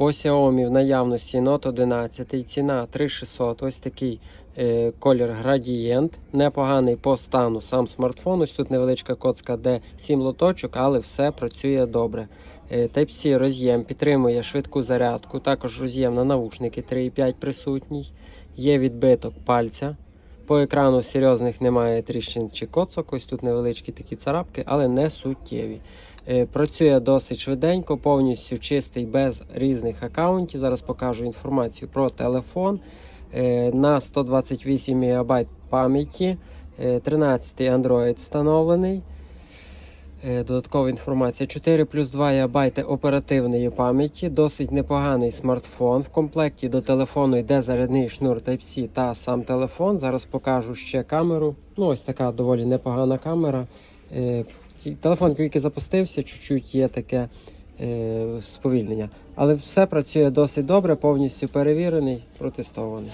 По Xiaomi в наявності Note 11, ціна 3600, ось такий е, колір градієнт. Непоганий по стану сам смартфон. Ось тут невеличка коцка, де 7 лоточок, але все працює добре. Е, Type-C роз'єм підтримує швидку зарядку, також роз'єм на навушники 3,5 присутній. Є відбиток пальця. По екрану серйозних немає тріщин чи коцок. Ось тут невеличкі такі царапки, але не суттєві. Е, Працює досить швиденько, повністю чистий, без різних аккаунтів. Зараз покажу інформацію про телефон. Е, На 128 МБ пам'яті, е, 13 Android встановлений. Е, Додаткова інформація: 4 плюс 2 ГБ оперативної пам'яті, досить непоганий смартфон. В комплекті до телефону йде зарядний шнур Type-C та сам телефон. Зараз покажу ще камеру. Ну, ось така доволі непогана камера. Е, Телефон тільки запустився, чуть-чуть є таке е, сповільнення. Але все працює досить добре, повністю перевірений, протестований.